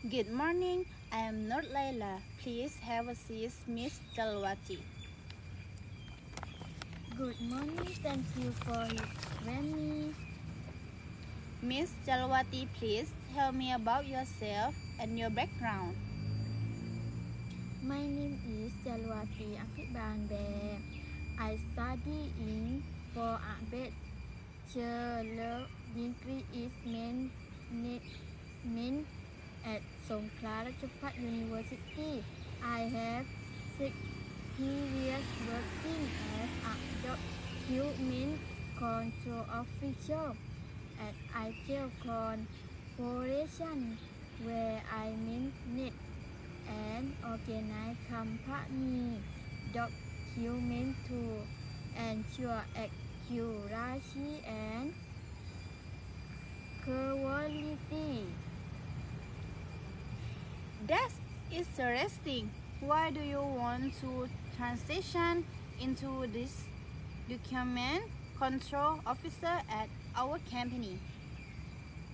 Good morning. I am Nur Laila. Please have a seat, Miss Jalwati. Good morning. Thank you for your me. Miss Jalwati, please tell me about yourself and your background. My name is Jalwati Apiban I study in for a bachelor degree is management at Songkhla Ratchapat University. I have six years working as a document control official at ITEL Corporation where I manage and organize company document to ensure accuracy and quality. That's interesting. Why do you want to transition into this document control officer at our company?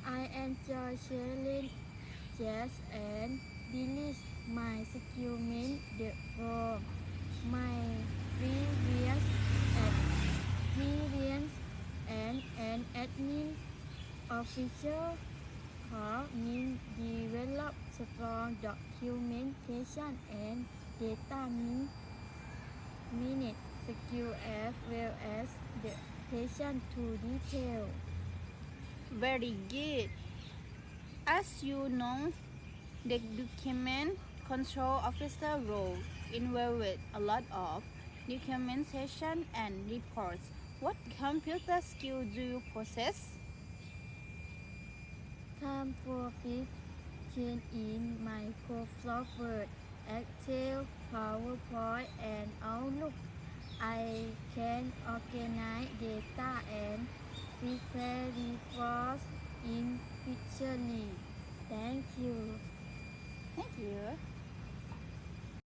I enjoy challenges and release my skill the for my previous experience and an admin officer help me develop strong documentation and data min- minute skill as well as the attention to detail. Very good. As you know, the document control officer role involved a lot of documentation and reports. What computer skill do you possess? Time for fiction in Microsoft Word, Excel, PowerPoint, and Outlook. I can organize data and prepare reports efficiently. Thank you. Thank you.